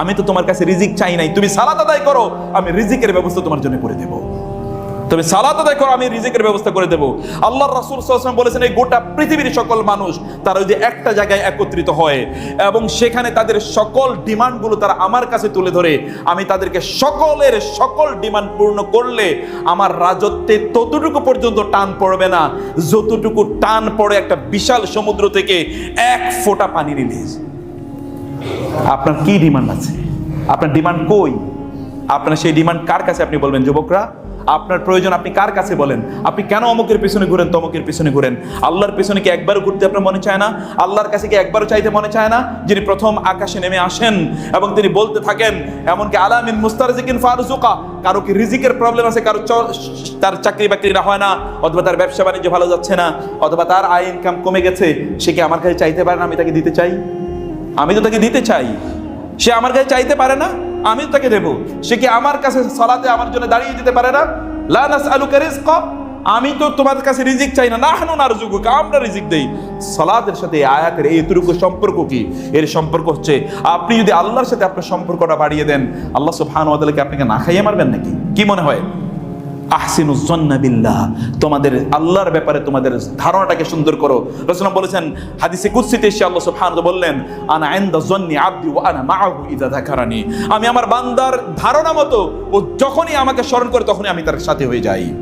আমি তো তোমার কাছে রিজিক চাই নাই। তুমি সালাত আদায় করো, আমি রিজিকের ব্যবস্থা তোমার জন্য করে দেবো। তুমি সালাত আদায় করো, আমি রিজিকের ব্যবস্থা করে দেবো। আল্লাহ রাসূল বলেছেন, এই গোটা পৃথিবীর সকল মানুষ, তারা ওই যে একটা জায়গায় একত্রিত হয় এবং সেখানে তাদের সকল ডিমান্ডগুলো তারা আমার কাছে তুলে ধরে। আমি তাদেরকে সকলের সকল ডিমান্ড পূর্ণ করলে আমার রাজত্বে ততটুকু পর্যন্ত টান পড়বে না, যতটুকু টান পড়ে একটা বিশাল সমুদ্র থেকে এক ফোঁটা পানি রিলিজ। আপনার কি ডিমান্ড আছে? আপনার ডিমান্ড কই? আপনার সেই ডিমান্ড কার কাছে আপনি বলবেন, যুবকরা? আপনার প্রয়োজন আপনি কার কাছে বলেন? আপনি কেন অমুকের পিছনে ঘুরেন, তমকের পিছনে ঘুরেন? আল্লাহর পিছনে কি একবারও ঘুরতে আপনার মনে চায় না? আল্লাহর কাছে কি একবারও চাইতে মনে চায় না? যিনি প্রথম আকাশে নেমে আসেন এবং তিনি বলতে থাকেন, এমনকি আলামিন মুস্তারজিকিন ফারুজুকা কারও কি রিজিকের প্রবলেম আছে? কারও তার চাকরি বাকরি না হয় না? অথবা তার ব্যবসা বাণিজ্য ভালো যাচ্ছে না? অথবা তার আয় ইনকাম কমে গেছে? সে কি আমার কাছে চাইতে পারে না? আমি তাকে দিতে চাই? আমি তো তাকে দিতে চাই। সে আমার কাছে চাইতে পারে না আমি তাকে দেবো। সে কি আমার কাছে সালাতে আমার জন্য দাঁড়িয়ে দিতে পারে না? লা নাসআলুকা রিজকা, আমি তো তোমার কাছে রিজিক চাই না। নাহনু নারজুকুকা আমরা রিজিক দেই। সালাতের সাথে আয়াতের এই এতটুকু সম্পর্ক কি? এর সম্পর্ক হচ্ছে, আপনি যদি আল্লাহর সাথে আপনার সম্পর্কটা বাড়িয়ে দেন, আল্লাহ সুবহানাহু ওয়া আপনাকে না খাইয়ে মারবেন নাকি? কি মনে হয়? তোমাদের আল্লাহর ব্যাপারে তোমাদের ধারণাটাকে সুন্দর করো। বলেছেন, হাদিসে কুদসিতে এসে আল্লাহ সুবহানাহু বললেন, আনা জন্নি আবদি আনা আমি আমার বান্দার ধারণা মতো ও যখনই আমাকে স্মরণ করে তখনই আমি তার সাথে হয়ে যাই।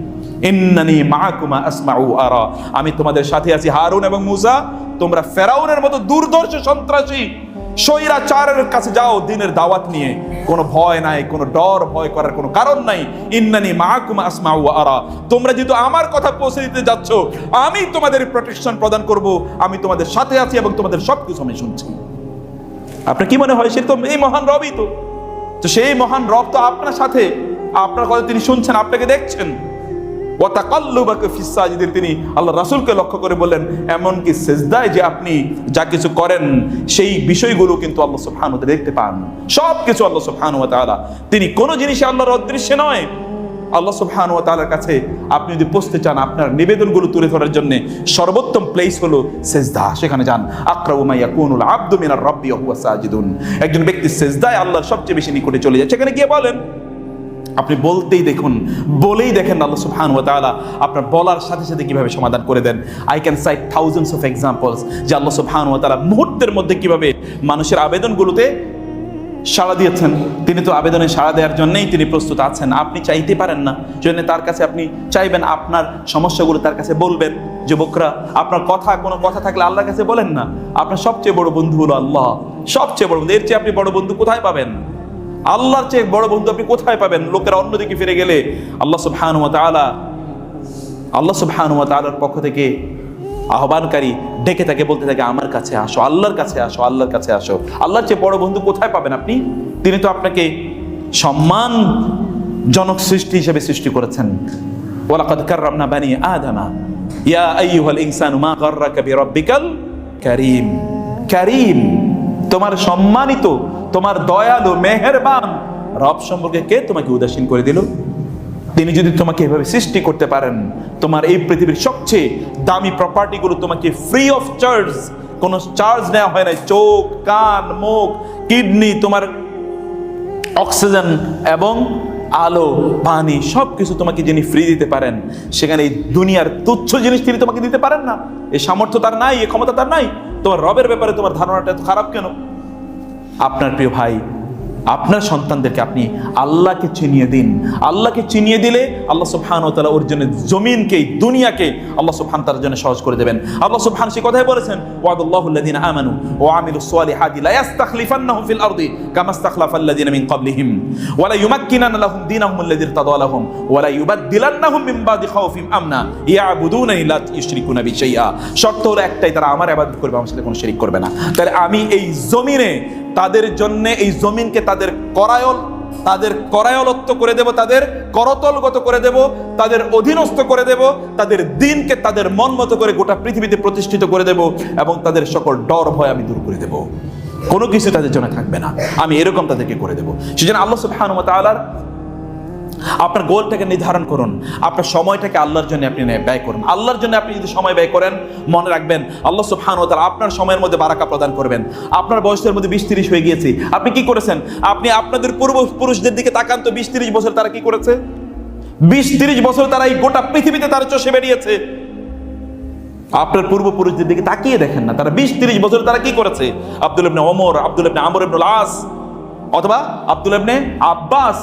ইন্নানি মাআকুমা আসমাউ আরা। আমি তোমাদের সাথে আছি হারুন এবং মুসা। তোমরা ফেরাউনের মতো দুর্দর্শ সন্ত্রাসী। স্বৈরাচারের কাছে যাও, দিনের দাওয়াত নিয়ে। কোনো ভয় নাই, কোনো ডর, ভয় করার কোনো কারণ নাই। ইন্নানি মাহকুমা আসমাউ আরা। তোমরা যেহেতু আমার কথা পৌঁছে দিতে যাচ্ছ, আমি তোমাদের প্রোটেকশন প্রদান করব, আমি তোমাদের সাথে আছি এবং তোমাদের সব কিছু আমি শুনছি। আপনার কি মনে হয়, সে তো এই মহান রবই তো? তো সেই মহান রব তো আপনার সাথে। আপনার কথা তিনি শুনছেন, আপনাকে দেখছেন। ওয়াতাকাল্লুবাকা ফিস সাজিদিন, তিনি আল্লাহ রাসূলকে লক্ষ্য করে বললেন, এমনকি সেজদায় যে আপনি যা কিছু করেন, সেই বিষয়গুলো কিন্তু আল্লাহ সুবহানাহু ওয়া দেখতে পান। সব কিছু আল্লাহ সুবহানাহু ওয়া তাআলা। তিনি কোনো জিনিসই আল্লাহর অদৃশ্যে নয়। আল্লাহ সুবহানাহু ওয়া তাআলার কাছে আপনি যদি পৌঁছতে চান, আপনার নিবেদনগুলো তুলে ধরার জন্য সর্বোত্তম প্লেস হলো সেজদা। সেখানে যান। আকরাবু মা ইয়াকুনুল আবদু মিনার রাব্বি ওয়া হুয়া সাজিদুন। একজন ব্যক্তি সেজদায় আল্লাহর সবচেয়ে বেশি নিকটে চলে যায়। সেখানে গিয়ে বলেন আপনি বলতেই দেখুন, বলেই দেখেন আল্লাহ সুবহান ওয়া তাআলা আপনার বলার সাথে সাথে কীভাবে সমাধান করে দেন। I can cite thousands of examples যে আল্লাহ সুবহান ওয়া তাআলা মুহূর্তের মধ্যে কীভাবে মানুষের আবেদনগুলোতে সাড়া দিয়েছেন। তিনি তো আবেদনে সাড়া দেওয়ার জন্যেই তিনি প্রস্তুত আছেন। আপনি চাইতে পারেন না। জন্য তার কাছে আপনি চাইবেন, আপনার সমস্যাগুলো তার কাছে বলবেন। যুবকরা, আপনার কথা, কোনো কথা থাকলে আল্লাহর কাছে বলেন না। আপনার সবচেয়ে বড় বন্ধু হলো আল্লাহ। সবচেয়ে বড় বন্ধু। এর চেয়ে আপনি বড় বন্ধু কোথায় পাবেন? আল্লাহর চেয়ে বড় বন্ধু আপনি কোথায় পাবেন? লোকেরা অন্যদিকে ফিরে গেলে আল্লাহ সুবহান ওয়া তাআলা, আল্লাহ সুবহান ওয়া তাআলার পক্ষ থেকে আহ্বানকারী ডেকে তাকে বলতে থাকে, আমার কাছে আসো, আল্লাহর কাছে আসো, আল্লাহর কাছে আসো। আল্লাহর চেয়ে বড় বন্ধু কোথায় পাবেন আপনি? তিনি তো আপনাকে সম্মান জনক সৃষ্টি হিসেবে সৃষ্টি করেছেন। ওয়ালাকাদ কাররামনা বানি আদামা, ইয়া আইয়ুহাল ইনসানু মা গাররাকা বিরাব্বিকাল কারীম। কারীম, তোমার সম্মানিত তোমার দয়ালু, মেহেরবান। রব সম্পর্কে কে তোমাকে উদাসীন করে দিল? তিনি যদি তোমাকে এভাবে সৃষ্টি করতে পারেন, তোমার এই পৃথিবীর সবচেয়ে দামি প্রপার্টিগুলো তোমাকে ফ্রি অফ চার্জ কোনো চার্জ নেওয়া হয় না চোখ, কান, মুখ কিডনি তোমার অক্সিজেন এবং আলো, পানি সব কিছু তোমাকে যিনি ফ্রি দিতে পারেন, সেখানে এই দুনিয়ার তুচ্ছ জিনিস তিনি তোমাকে দিতে পারেন না। এই সামর্থ্য তার নাই, এই ক্ষমতা তার নাই। তোমার রবের ব্যাপারে তোমার ধারণাটা এত খারাপ কেন? আপনার প্রিয় ভাই, আপনার সন্তানদেরকে আপনি আল্লাহকে চিনিয়ে দিন। আল্লাহকে চিনিয়ে দিলে আল্লাহ সুবহান ও তাআলা ওর জন্য জমিনকে, দুনিয়াকে আল্লাহ সুবহান তার জন্য সহজ করে দেবেন। আল্লাহ সুবহান সে কথাই বলেছেন, ওয়াদাল্লাহু আল্লাযিনা আমানু ওয়া আমিলুস সালিহাতি লা ইস্তাখলিফান্নাহুম ফিল আরদি কামা ইস্তাখলাফা আল্লাযিনা মিন ক্বাবলিহিম ওয়া লা ইউমাক্কিনান্না লাহুম দীনাহুম আল্লাযী ইরতাদা লাহুম ওয়া লা ইউবাদদিলান্নাহুম মিন বাদি খাউফিহিম আমনা ইয়াবুদুনানি লা ইউশরিকুনা বি শাইআ। শর্ত হলো একটাই, তারা আমার ইবাদত করবে, আমার সাথে কোনো শিরিক করবে না। তাহলে আমি এই জমিনে তাদের জন্যে এই জমিনকে তাদের করায়ল, তাদের করায়লত্ব করে দেব, তাদের করতলগত করে দেব, তাদের অধীনস্থ করে দেব, তাদের দিনকে তাদের মন মতো করে গোটা পৃথিবীতে প্রতিষ্ঠিত করে দেব এবং তাদের সকল ডর ভয় আমি দূর করে দেব। কোনো কিছু তাদের জন্য থাকবে না। আমি এরকম তাদেরকে করে দেব। সেজন্য আল্লাহ সুবহানাহু আপনার গোলটাকে নির্ধারণ করুন। আপনার সময়টাকে আল্লাহর জন্য আপনি ব্যয় করুন। আল্লাহর জন্য আপনি যদি সময় ব্যয় করেন, মনে রাখবেন, আল্লাহ সুবহান ও তাআলা আপনার সময়ের মধ্যে বারাকা প্রদান করবেন। আপনার বয়সের মধ্যে বিশ তিরিশ হয়ে গিয়েছে। আপনি কি করেছেন? আপনি আপনাদের পূর্বপুরুষদের দিকে তাকান তো বিশ তিরিশ বছর তারা কি করেছে? বিশ তিরিশ বছর তারা এই গোটা পৃথিবীতে তারা চষে বেরিয়েছে আপনার পূর্বপুরুষদের দিকে তাকিয়ে দেখেন না। তারা বিশ তিরিশ বছর তারা কি করেছে? আব্দুল ইবনে ওমর, আব্দুল ইবনে আমর ইবনুল আস, অথবা আব্দুল ইবনে আব্বাস।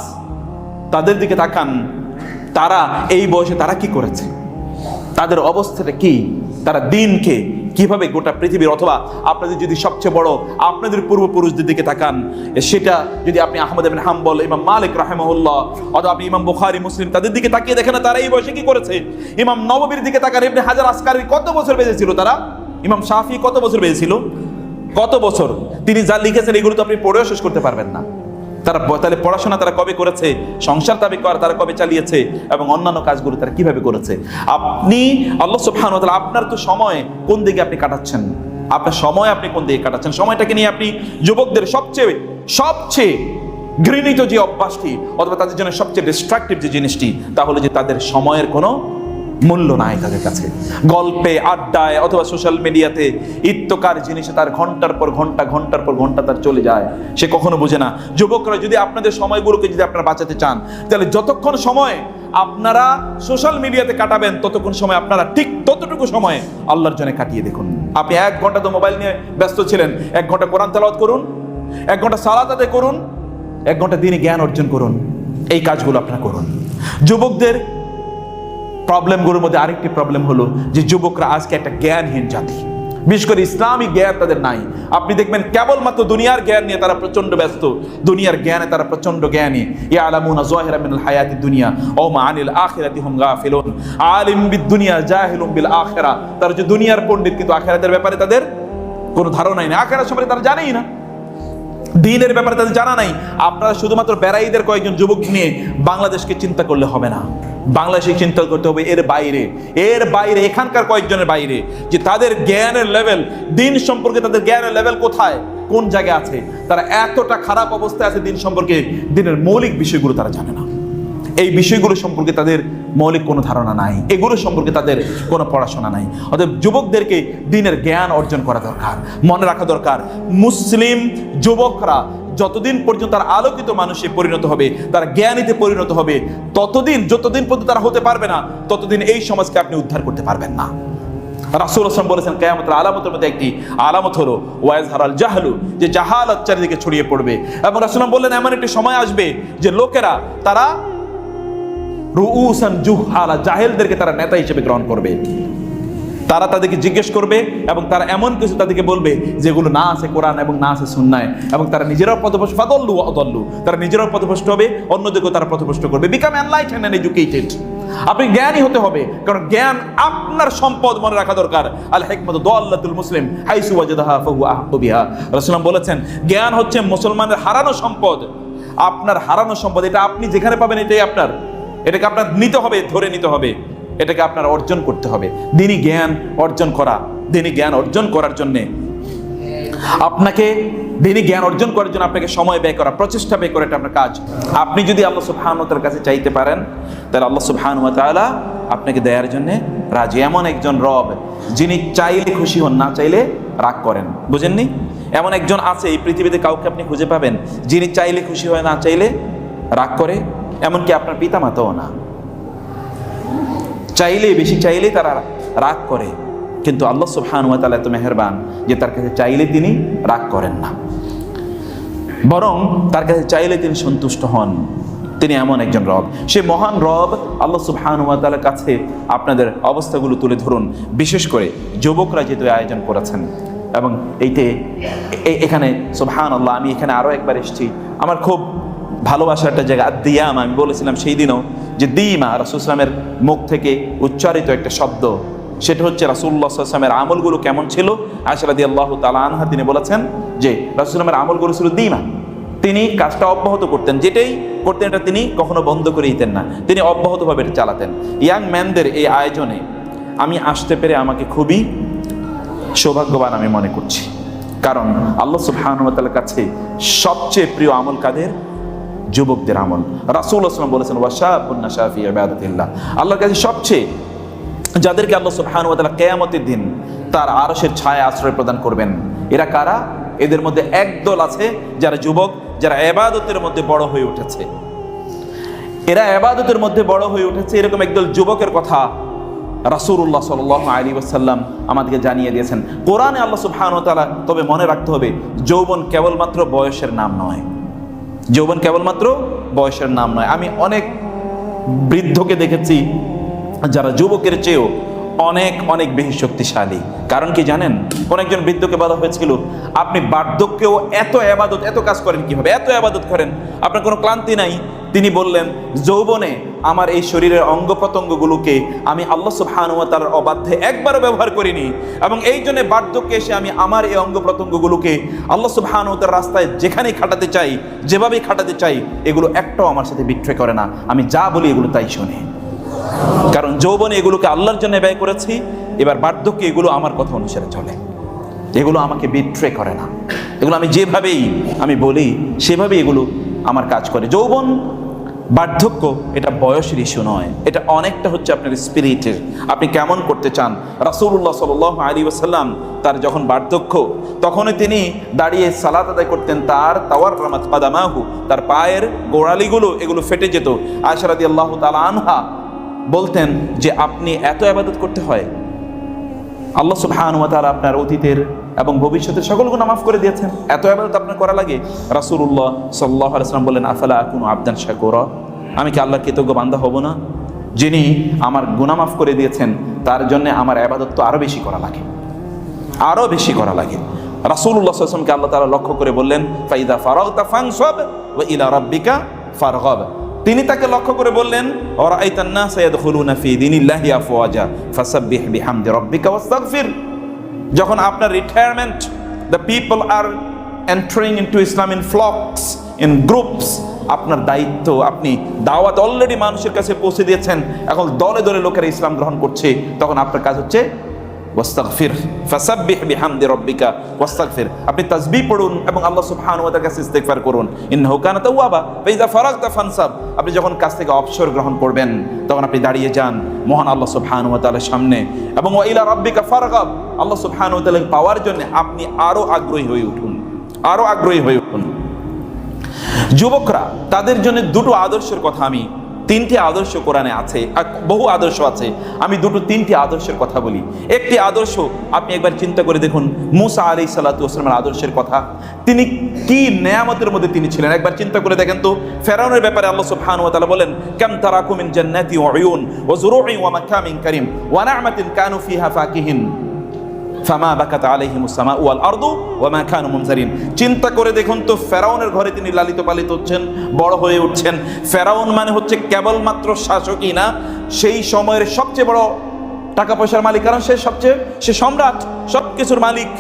তাদের দিকে তাকান, তারা এই বয়সে তারা কি করেছে? তাদের অবস্থাটা কি? তারা দিনকে কীভাবে গোটা পৃথিবীর অথবা আপনাদের যদি সবচেয়ে বড় আপনাদের পূর্বপুরুষদের দিকে তাকান, সেটা যদি আপনি আহমদ ইবনে হাম্বল, ইমাম মালিক রাহিমাহুল্লাহ অথবা আপনি ইমাম বুখারী, মুসলিম তাদের দিকে তাকিয়ে দেখেন তারা এই বয়সে কি করেছে? ইমাম নববীর দিকে তাকান, ইবনে হাজার আসকারি কত বছর বেঁচেছিল তারা? ইমাম শাফি কত বছর বেঁচেছিল কত বছর? তিনি যা লিখেছেন, এগুলো তো আপনি পড়েও শেষ করতে পারবেন না। তারা তাহলে পড়াশোনা তারা কবে করেছে? সংসার তাবে কর, তারা কবে চালিয়েছে? এবং অন্যান্য কাজগুলো তারা কীভাবে করেছে? আপনি, আল্লাহ সুবহানাহু আপনার তো সময় কোন দিকে আপনি কাটাচ্ছেন? আপনার সময় আপনি কোন দিকে কাটাচ্ছেন? সময়টাকে নিয়ে আপনি যুবকদের সবচেয়ে সবচেয়ে ঘৃণিত যে অভ্যাসটি, অথবা তাদের জন্য সবচেয়ে ডিস্ট্রাকটিভ যে জিনিসটি তাহলে যে তাদের সময়ের কোনো মূল্য নাই তাদের কাছে। গল্পে, আড্ডায় অথবা সোশ্যাল মিডিয়াতে ইত্যকার জিনিসে তার ঘণ্টার পর ঘণ্টা, ঘণ্টার পর ঘণ্টা তার চলে যায়। সে কখনো বোঝে না। যুবকরা যদি আপনাদের সময়গুলোকে যদি আপনারা বাঁচাতে চান, তাহলে যতক্ষণ সময় আপনারা সোশ্যাল মিডিয়াতে কাটাবেন, ততক্ষণ সময় আপনারা ঠিক ততটুকু সময় আল্লাহর জন্য কাটিয়ে দেখুন। আপনি এক ঘণ্টা তো মোবাইল নিয়ে ব্যস্ত ছিলেন। এক ঘণ্টা কোরআন তেলাওয়াত করুন, এক ঘণ্টা সালাত আদায় করুন, এক ঘণ্টা দিনে জ্ঞান অর্জন করুন। এই কাজগুলো আপনারা করুন। যুবকদের প্রবলেমগুলোর মধ্যে আরেকটি প্রবলেম হলো যে যুবকরা আজকে একটা জ্ঞানহীন জাতি। বিশেষ করে ইসলামী জ্ঞান তাদের নাই। আপনি দেখবেন কেবলমাত্র দুনিয়ার জ্ঞান নিয়ে তারা প্রচণ্ড ব্যস্ত। দুনিয়ার জ্ঞানে তারা প্রচণ্ড জ্ঞানী। ইয়ালামুনা যাহিরা মিনাল হায়াতি দুনিয়া ও মা আনিল আখিরাতি হুম গাফিলুন। আলিম বিদ দুনিয়া জাহিলুম বিল আখিরা। তারা যে দুনিয়ার পণ্ডিত, কিন্তু আখিরাতের ব্যাপারে তাদের কোনো ধারণাই নেই। আখিরাত সম্পর্কে তারা জানেই না। দিনের ব্যাপারে তাদের জানা নাই। আপনারা শুধুমাত্র বেড়াইদের কয়েকজন যুবক নিয়ে বাংলাদেশকে চিন্তা করলে হবে না। বাংলাদেশে চিন্তা করতে হবে এর বাইরে। এর বাইরে, এখানকার কয়েকজনের বাইরে, যে তাদের জ্ঞানের লেভেল দিন সম্পর্কে তাদের জ্ঞানের লেভেল কোথায়, কোন জায়গায় আছে, তারা এতটা খারাপ অবস্থায় আছে দিন সম্পর্কে, দিনের মৌলিক বিষয়গুলো তারা জানে না। এই বিষয়গুলো সম্পর্কে তাদের মৌলিক কোনো ধারণা নাই। এগুলো সম্পর্কে তাদের কোনো পড়াশোনা নাই। অতএব যুবকদেরকে দিনের জ্ঞান অর্জন করা দরকার, মনে রাখা দরকার। মুসলিম যুবকরা যতদিন পর্যন্ত তারা আলোকিত মানুষে পরিণত হবে, তারা জ্ঞানীতে পরিণত হবে, ততদিন, যতদিন পর্যন্ত তারা হতে পারবে না, ততদিন এই সমাজকে আপনি উদ্ধার করতে পারবেন না। রাসুল আসলাম বলেছেন, কেয়ামতের আলামতের মধ্যে একটি আলামত হলো ওয়াইজ হারাল জাহালু, যে জাহালত চারিদিকে ছড়িয়ে পড়বে। এবং রাসুলাম বললেন, এমন একটি সময় আসবে যে লোকেরা, তারা রুউসান জুহালা, জাহেলদেরকে তারা নেতা হিসেবে গ্রহণ করবে। তারা তাদেরকে জিজ্ঞেস করবে এবং তারা এমন কিছু তাদেরকে বলবে যেগুলো না আছে কোরআন এবং না আছে সুন্নায়। এবং তারা নিজেরাও পথভ্রষ্ট। ফাদল্লু অদল্লু তারা নিজেরাও পথভ্রষ্ট হবে, অন্যদেরকেও তারা পথভ্রষ্ট করবে। বিকাম এনলাইটেন এন্ড এডুকেটেড আপনি জ্ঞানী হতে হবে, কারণ জ্ঞান আপনার সম্পদ মনে রাখা দরকার। আল হেকমত দোয়াল্লাতুল মুসলিম, হাইসু ওয়াজাদাহা ফাহু আহাব্বু বিহা। রাসূলুল্লাহ বলেছেন, জ্ঞান হচ্ছে মুসলমানের হারানো সম্পদ। আপনার হারানো সম্পদ, এটা আপনি যেখানে পাবেন এটাই আপনার। এটাকে আপনার নিতে হবে, ধরে নিতে হবে। এটাকে আপনার অর্জন করতে হবে। দিনই জ্ঞান অর্জন করা। দিনই জ্ঞান অর্জন করার জন্যে। আপনাকে দিনই জ্ঞান অর্জন করার জন্য আপনাকে সময় ব্যয় করা, প্রচেষ্টা ব্যয় করা এটা আপনার কাজ। আপনি যদি আল্লাহ সুবহানুতার কাছে চাইতে পারেন, তাহলে আল্লাহ সুবহানু তাআলা আপনাকে দেওয়ার জন্য রাজি। এমন একজন রব, যিনি চাইলে খুশি হন, না চাইলে রাগ করেন। বুঝেননি? এমন একজন আছে, এই পৃথিবীতে কাউকে আপনি খুঁজে পাবেন, যিনি চাইলে খুশি হয়, না চাইলে রাগ করে। এমনকি আপনার পিতামাতাও না। চাইলে, বেশি চাইলে তারা রাগ করে। কিন্তু আল্লাহ সুবহান ওয়া তাআলা এত মেহেরবান যে তার কাছে চাইলে তিনি রাগ করেন না। বরং তার কাছে চাইলে তিনি সন্তুষ্ট হন। তিনি এমন একজন রব। সে মহান রব আল্লাহ সুবহান ওয়া তাআলার কাছে আপনাদের অবস্থাগুলো তুলে ধরুন। বিশেষ করে যুবকরা যেহেতু আয়োজন করেছেন। এবং এইতে এখানে সুবহান আল্লাহ আমি এখানে আরও একবার এসেছি। আমার খুব ভালোবাসার একটা জায়গা দিয়াম, আমি বলেছিলাম সেই দিনও যে দিমা রাসুলামের মুখ থেকে উচ্চারিত একটা শব্দ। সেটা হচ্ছে রাসুল্লাহ আসলামের আমলগুলো কেমন ছিল? আশরাদি আল্লাহ তালা আনহা তিনি বলেছেন যে রাসুলামের আমলগুলো ছিল দিমা। তিনি কাজটা অব্যাহত করতেন, যেটাই করতেন এটা তিনি কখনো বন্ধ করে দিতেন না। তিনি অব্যাহতভাবে এটা চালাতেন। ইয়াং ম্যানদের এই আয়োজনে আমি আসতে পেরে আমাকে খুবই সৌভাগ্যবান আমি মনে করছি। কারণ আল্লাহ সুবহানুয়াতার কাছে সবচেয়ে প্রিয় আমল কাদের? যুবকদের আমল। রাসূল আসলাম বলেছেন ওয়াশাবুন্না শাফি ইবাদাতিল্লাহ। আল্লাহর কাছে সবচেয়ে যাদেরকে আল্লাহ সুবহানাহু ওয়া তাআলা কিয়ামতের দিন তার আরশের ছায়া আশ্রয় প্রদান করবেন, এরা কারা? এদের মধ্যে একদল আছে যারা যুবক, যারা এবাদতের মধ্যে বড় হয়ে উঠেছে। এরা এবাদতের মধ্যে বড় হয়ে উঠেছে, এরকম একদল যুবকের কথা রাসূলুল্লাহ সাল্লাল্লাহু আলাইহি ওয়াসাল্লাম আমাদেরকে জানিয়ে দিয়েছেন। কোরআনে আল্লাহ সুবহানাহু ওয়া তাআলা, তবে মনে রাখতে হবে, যৌবন কেবলমাত্র বয়সের নাম নয়। যৌবন কেবলমাত্র বয়সের নাম নয়। আমি অনেক বৃদ্ধকে দেখেছি যারা যুবকের চেয়েও অনেক অনেক বেশি শক্তিশালী। কারণ কি জানেন? অনেকজন বৃদ্ধকে বলা হয়েছিল, আপনি বার্ধক্যেও এত আবাদত, এত কাজ করেন কীভাবে? এত আবাদত করেন, আপনার কোনো ক্লান্তি নাই? তিনি বললেন, যৌবনে আমার এই শরীরের অঙ্গ প্রত্যঙ্গগুলোকে আমি আল্লাহ সুবহানুয়া তার অবাধ্যে একবারও ব্যবহার করিনি এবং এই জন্য বার্ধক্যে এসে আমি আমার এই অঙ্গ প্রত্যঙ্গগুলোকে আল্লাহ সুবহানুয়া রাস্তায় যেখানেই খাটাতে চাই, যেভাবেই খাটাতে চাই, এগুলো একটাও আমার সাথে বিট্রে করে না। আমি যা বলি এগুলো তাই শুনে। কারণ যৌবনে এগুলোকে আল্লাহর জন্য ব্যয় করেছি, এবার বার্ধক্যে এগুলো আমার কথা অনুসারে চলে। এগুলো আমাকে বিট্রে করে না। এগুলো আমি যেভাবেই আমি বলি, সেভাবেই এগুলো আমার কাজ করে। যৌবন বার্ধক্য এটা বয়সের ইস্যু নয়। এটা অনেকটা হচ্ছে আপনার স্পিরিটের আপনি কেমন করতে চান? রাসূলুল্লাহ সাল্লাল্লাহু আলাইহি ওয়াসাল্লাম তার যখন বার্ধক্য, তখনই তিনি দাঁড়িয়ে সালাত আদায় করতেন, তার তাওয়ার রামাত কাদামাহু, তার পায়ের গোড়ালিগুলো এগুলো ফেটে যেত। আয়েশা আল্লাহ তালা আনহা বলতেন যে, আপনি এত আবাদত করতে হয়। আল্লাহ সুবহান আপনার অতীতের এবং ভবিষ্যতের সকল গুনাহ মাফ করে দিয়েছেন। এত আবাদত আপনার করা লাগে? রাসূলুল্লাহ সাল্লাল্লাহু আলাইহি ওয়াসাল্লাম বললেন, আফালা কোনো আবদান শাকুরা? আমি কি আল্লাহর কৃতজ্ঞ বান্দা হব না? যিনি আমার গুনাহ মাফ করে দিয়েছেন, তার জন্য আমার আবাদত তো আরও বেশি করা লাগে। আরও বেশি করা লাগে। সাল্লাল্লাহু আলাইহি আল্লাহ তাআলা লক্ষ্য করে বললেন, ফাইদা ফারাগতা ফানসাব ওয়া ইলা রাব্বিকা ফারগাব। তিনি তাকে লক্ষ্য করে বললেন ওরাইতান নাস ইয়াদখুলুনা ফি দীনিল্লাহি আফওয়াজা ফাসাব্বিহ বিহামদি রাব্বিকা ওয়াস্তাগফির। যখন আপনার retirement the people are entering into Islam in flocks in groups আপনার দায়িত্ব, আপনি দাওয়াত অলরেডি মানুষের কাছে পৌঁছে দিয়েছেন, এখন দলে দলে লোকেরা ইসলাম গ্রহণ করছে, তখন আপনার কাজ হচ্ছে ওয়াস্তাগফির, ফাসাব্বিহ বিহামদি রাব্বিকা, ওয়াস্তাগফির। আপনি তাসবিহ পড়ুন এবং আল্লাহ সুবহানাহু ওয়া তাআলার কাছে ইস্তিগফার করুন। ইন্নাহু কানা তাওয়াবা, ফাইজা ফারাগতা ফানসাব আপনি যখন কাজ থেকে অবসর গ্রহণ করবেন, তখন আপনি দাঁড়িয়ে যান মহান আল্লাহ সুবহানাহু ওয়া তাআলার সামনে। এবং ওয়া ইলা রাব্বিকা ফারগাব, আল্লাহ সুবহানাহু ওয়া তাআলা পাওয়ার জন্য আপনি আরও আগ্রহী হয়ে উঠুন। আরও আগ্রহী হয়ে উঠুন। যুবকরা, তাদের জন্য দুটো আদর্শের কথা আমি তিনটি আদর্শ কোরআনে আছে বহু আদর্শ আছে। আমি দুটো তিনটি আদর্শের কথা বলি। একটি আদর্শ, আপনি একবার চিন্তা করে দেখুন, মুসা আলী সাল্লাতামের আদর্শের কথা। তিনি কি নেয়ামতের মধ্যে তিনি ছিলেন? একবার চিন্তা করে দেখেন তো, ফেরাউনের ব্যাপারে আল্লাহ সুবহানাহু ওয়া তাআলা বলেন, কাম তারাকু মিন জান্নাতি ওয়া উয়ুন ওয়া যুরুই ওয়া মাকামিন কারীম, ওয়া না'মাতিন কানু ফিহা ফাকিহিন। ফামা বাকাত আলাইহিম সামা ওয়াল আরদু ওয়া মা কানু মুনজারিন। চিন্তা করে দেখুন তো ফেরাউনের ঘরে তিনি লালিত পালিত হচ্ছেন, বড় হয়ে উঠছেন। ফেরাউন মানে হচ্ছে কেবলমাত্র শাসকই না, সেই সময়ের সবচেয়ে বড় টাকা পয়সার মালিক। কারণ সে সবচেয়ে, সে সম্রাট সব কিছুর মালিক।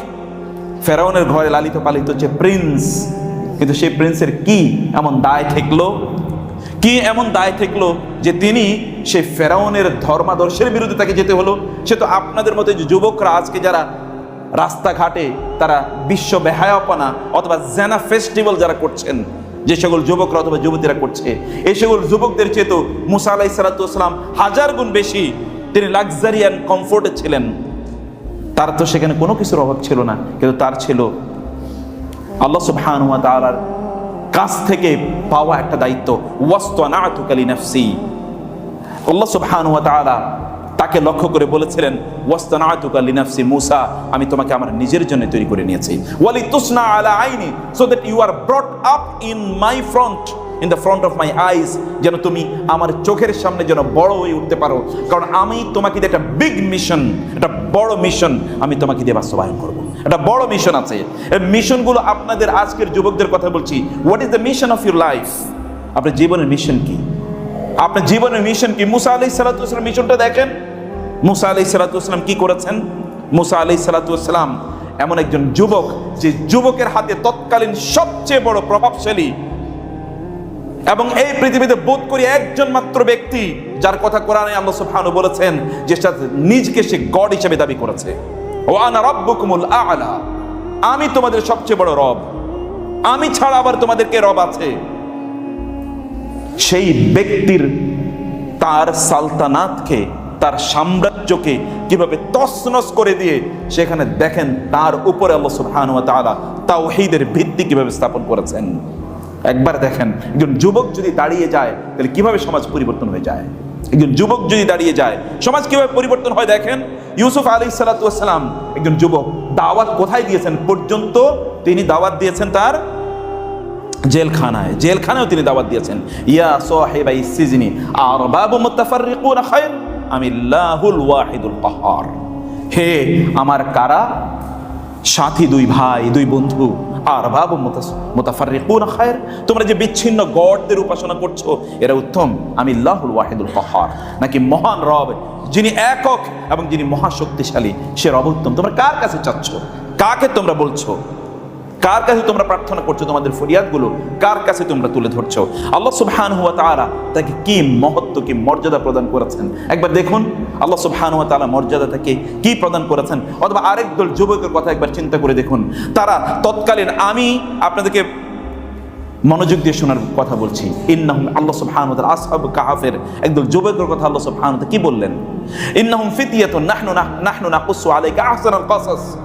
ফেরাউনের ঘরে লালিত পালিত হচ্ছে প্রিন্স। কিন্তু সেই প্রিন্সের কি এমন দায় ঠেকলো? কি এমন দায় ঠেকলো যে তিনি সেই ফেরাউনের ধর্মাদর্শের বিরুদ্ধে তাকে যেতে হলো? সে তো আপনাদের মতো যুবকরা আজকে যারা রাস্তাঘাটে তারা বিশ্ব বেহায়াপনা অথবা জেনা ফেস্টিভ্যাল যারা করছেন, যে সকল যুবকরা অথবা যুবতীরা করছে, এই সকল যুবকদের চেয়ে তো মুসা আলাহ সালাতাম হাজার গুণ বেশি তিনি লাক্সারি অ্যান্ড কমফোর্টে ছিলেন। তার তো সেখানে কোনো কিছুর অভাব ছিল না, কিন্তু তার ছিল আল্লাহ সুবহানুয়া তাআলার কাছ থেকে পাওয়া একটা দায়িত্ব। ওয়াস্তানাতুকালি নাফসি আল্লাহ সুবহানুয়া তাআলা তাকে লক্ষ্য করে বলেছিলেন ওয়াস্তানাতুকালি নাফসি মুসা, আমি তোমাকে আমার নিজের জন্য তৈরি করে নিয়েছি। ওয়ালি তুসনা আলা আইনি so that you are brought up in my front in the front of my eyes যেন তুমি আমার চোখের সামনে যেন বড় হয়ে উঠতে পারো। কারণ আমি তোমাকে দিয়ে একটা বিগ মিশন একটা বড় মিশন আমি তোমাকে দিয়ে বাস্তবায়ন করব। একটা বড় মিশন আছে। এই মিশনগুলো আপনাদের আজকের যুবকদের কথা বলছি। What is the mission of your life আপনার জীবনের মিশন কি? আপনার জীবনের মিশন কি? মুসা আলি সালাতাম মিশনটা দেখেন। মুসা আলি সালাতাম কি করেছেন? মুসা আলি সালাতাম এমন একজন যুবক, যে যুবকের হাতে তৎকালীন সবচেয়ে বড় প্রভাবশালী এবং এই পৃথিবীতে বোধ করি একজন মাত্র ব্যক্তি, যার কথা কোরআনে আল্লাহ সুবহানাহু বলেছেন, যে নিজকে সে গড হিসেবে দাবি করেছে। ও আনা আ'লা। আমি তোমাদের সবচেয়ে বড় রব। আমি ছাড়া আবার তোমাদেরকে রব আছে। সেই ব্যক্তির তার সালতানাতকে, তার সাম্রাজ্যকে কীভাবে তছনছ করে দিয়ে সেখানে দেখেন তার উপরে আল্লাহ সুবহানাহু ওয়া তাআলা তাওহীদের ভিত্তি কীভাবে স্থাপন করেছেন। একবার দেখেন, একজন যুবক যদি দাঁড়িয়ে যায়, তাহলে কীভাবে সমাজ পরিবর্তন হয়ে যায়? একজন যুবক যদি দাঁড়িয়ে যায়, সমাজ কীভাবে পরিবর্তন হয় দেখেন? ইউসুফ আলী সালাতাম একজন যুবক, দাওয়াত কোথায় দিয়েছেন পর্যন্ত তিনি দাওয়াত দিয়েছেন তার জেলখানায়। জেলখানায় তিনি দাওয়াত দিয়েছেন। ইয়া সাহিবাই সিজনি আর বাবু মুতাফাররিকুন খায়র আমি লাহুল ওয়াহিদুল কাহার। হে আমার কারা? সাথী দুই ভাই, দুই বন্ধু, আর বাবু মোতাফার খায়ের। তোমরা যে বিচ্ছিন্ন গডদের উপাসনা করছ, এরা উত্তম। আমি লাহুল ওয়াহেদুল কহার। নাকি মহান রব, যিনি একক এবং যিনি মহাশক্তিশালী, সে রব উত্তম। তোমরা কার কাছে চাচ্ছ? কাকে তোমরা বলছো? কার কাছে তোমরা প্রার্থনা করছ তোমাদের ফরিয়াদগুলো? কার কাছে তোমরা তুলে ধরছো? আল্লাহ সুবহান হুয়া তাআলা তাকে কি মহত্ব, কি মর্যাদা প্রদান করেছেন? একবার দেখুন, আল্লাহ সুবহান হুয়া তাআলা মর্যাদা তাকে কি প্রদান করেছেন? অথবা আরেক দল যুবকের কথা একবার চিন্তা করে দেখুন। তারা তৎকালীন আমি আপনাদেরকে মনোযোগ দিয়ে শোনার কথা বলছি। ইন্নাহুম, আল্লাহ সুবহানাহু ওয়া আসহাব কাহাফের একদল যুবকের কথা আল্লাহ সুবহানাহু ওয়া কি বললেন? ইন্নাহুম ফিতয়াতুন নাহনু নাহ- নাহনু নাকুসু আলাইকা আহসানাল কাসাস।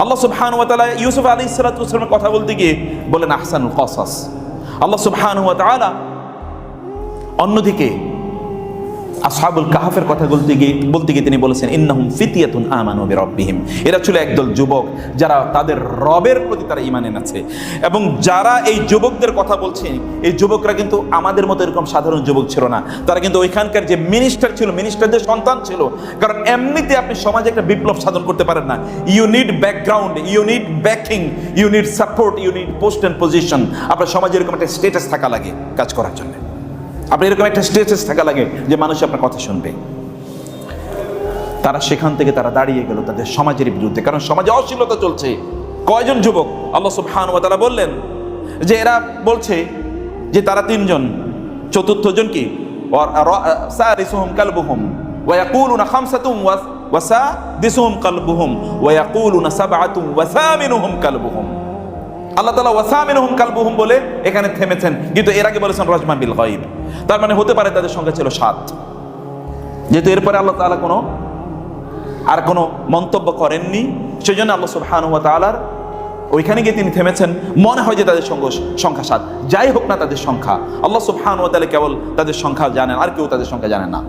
আল্লাহ সুবহান ওয়া তাআলা ইউসুফ আলী ইসালাতামের কথা বলতে গিয়ে বলেন আহসানুল কসাস। আল্লাহ সুবহান ওয়া তাআলা অন্যদিকে আসহাবুল কাহাফের কথা বলতে গিয়ে বলতে গিয়ে তিনি বলেছেন, ইন্নাহুম ফিতিয়াতুন আমানু বিরাব্বিহিম। এরা ছিল একদল যুবক যারা তাদের রবের প্রতি তারা ঈমান এনেছে। এবং যারা এই যুবকদের কথা বলছেন, এই যুবকরা কিন্তু আমাদের মতো এরকম সাধারণ যুবক ছিল না। তারা কিন্তু ওইখানকার যে মিনিস্টার ছিল মিনিস্টারদের সন্তান ছিল। কারণ এমনিতে আপনি সমাজে একটা বিপ্লব সাধন করতে পারেন না। You need background you need backing you need support you need post and position আপনার সমাজে এরকম একটা স্টেটাস থাকা লাগে কাজ করার জন্য। আপনার এরকম একটা স্টেটাস থাকা লাগে যে মানুষ আপনার কথা শুনবে। তারা সেখান থেকে তারা দাঁড়িয়ে গেল তাদের সমাজের বিরুদ্ধে। কারণ সমাজে অশ্লীলতা চলছে। কয়জন যুবক? আল্লাহ সুবহানাহু ওয়া তাআলা বললেন যে এরা বলছে যে তারা তিনজন। চতুর্থ জন কি? সারিসুহুম কালবুহুম। ওয়া ইয়াকুলুনা খামসাতুম ওয়া সাদিসুহুম কালবুহুম। ওয়া ইয়াকুলুনা সাবআতুম ওয়া সামিনুহুম কালবুহুম। আল্লাহ তালা ওয়াসামিনহুম কালবুহুম বলে এখানে থেমেছেন। কিন্তু এর আগে বলেছেন রজমান বিল গায়ব। তার মানে হতে পারে তাদের সংখ্যা ছিল সাত। যেহেতু এরপরে আল্লাহ তাআলা কোনো আর কোনো মন্তব্য করেননি সেই জন্য আল্লাহ সুবহানাহু ওয়া তাআলার ওইখানে গিয়ে তিনি থেমেছেন। মনে হয় যে তাদের সংখ্যা সাত। যাই হোক না তাদের সংখ্যা। আল্লাহ সুবহানাহু ওয়া তাআলা কেবল তাদের সংখ্যা জানেন, আর কেউ তাদের সংখ্যা জানেন না।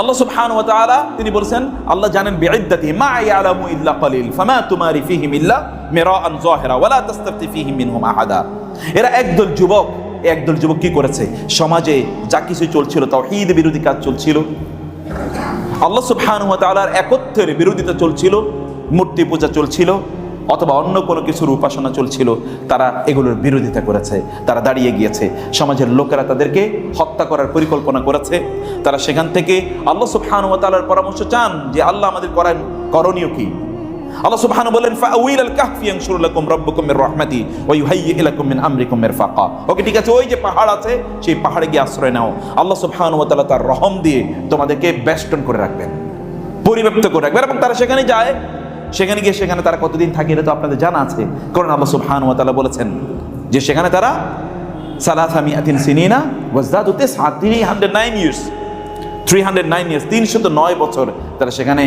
আল্লাহ সুবহানাহু ওয়া তিনি বলেছেন, আল্লাহ জানেন বিইদ্দাতি মা ইয়ালামু ইল্লা কলিল, ফামা তুমারি ফিহিম ইল্লা মিরাআন যাহিরা, ওয়ালা তাস্তাফতি ফিহিম মিনহুম আহাদা। এরা একদল যুবক। একদল যুবক কি করেছে? সমাজে যা কিছু চলছিল তাওহীদ বিরোধী কাজ চলছিল। আল্লাহ সুবহানাহু ওয়া তাআলার একত্বের বিরোধিতা চলছিল, মূর্তি পূজা চলছিল, অথবা অন্য কোনো কিছুর উপাসনা চলছিল। তারা এগুলোর বিরোধিতা করেছে, তারা দাঁড়িয়ে গিয়েছে। সমাজের লোকেরা তাদেরকে হত্যা করার পরিকল্পনা করেছে। তারা সেখান থেকে আল্লাহ সুবহানাহু ওয়া তাআলার পরামর্শ চান যে, আল্লাহ আমাদের করার করণীয় কি? আল্লাহ সুবহানাহু বলেন ফাউইল আল কাহফি ইয়ানশুর লাকুম রাব্বুকুম মির রাহমাতি ওয়া ইউহাইয়্যি লাকুম মিন আমরিকুম মিরফাকা। ওকে, ঠিক আছে, ওই যে পাহাড় আছে, সেই পাহাড়ে গিয়ে আশ্রয় নাও। আল্লাহ সুবহানাহু ওয়া তাআলা তার রহম দিয়ে তোমাদেরকে বেষ্টন করে রাখবেন, পরিব্যাপ্ত করে রাখবেন এবং তারা সেখানে যায়। সেখানে গিয়ে সেখানে তারা কতদিন থাকে এটা তো আপনাদের জানা আছে। কারণ আল্লাহ সুবহানাহু ওয়া তাআলা বলেছেন যে সেখানে তারা সালাসা মিয়াতিন সিনিনা ওয়াজদাদু তিসআ 309 ইয়ার্স 309 ইয়ার্স 309 বছর তারা সেখানে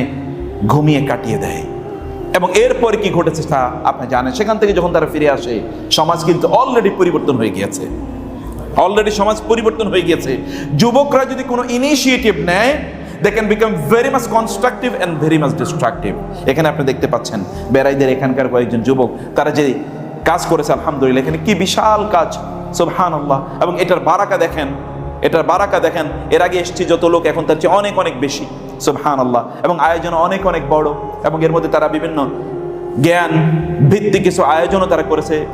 ঘুমিয়ে কাটিয়ে দেয়। এবং এরপর কি ঘটেছে তা আপনি জানেন। সেখান থেকে যখন তারা ফিরে আসে, সমাজ কিন্তু অলরেডি পরিবর্তন হয়ে গিয়েছে। অলরেডি সমাজ পরিবর্তন হয়ে গিয়েছে। যুবকরা যদি কোনো ইনিশিয়েটিভ নেয় they can become very much constructive and very much destructive এখানে আপনি দেখতে পাচ্ছেন বেড়াইদের এখানকার কয়েকজন যুবক, তারা যে কাজ করেছে, আলহামদুলিল্লাহ, এখানে কি বিশাল কাজ। সুবহান আল্লাহ এবং এটার বারাকা দেখেন এটার বারাকা দেখেন, এর আগে এসছি যত লোক, এখন তার চেয়ে অনেক অনেক বেশি। সুবহান আল্লাহ এবং আয়োজন অনেক অনেক বড়। এবং এর মধ্যে তারা বিভিন্ন জ্ঞান ভিত্তি কিছু আয়োজনও তারা করেছে।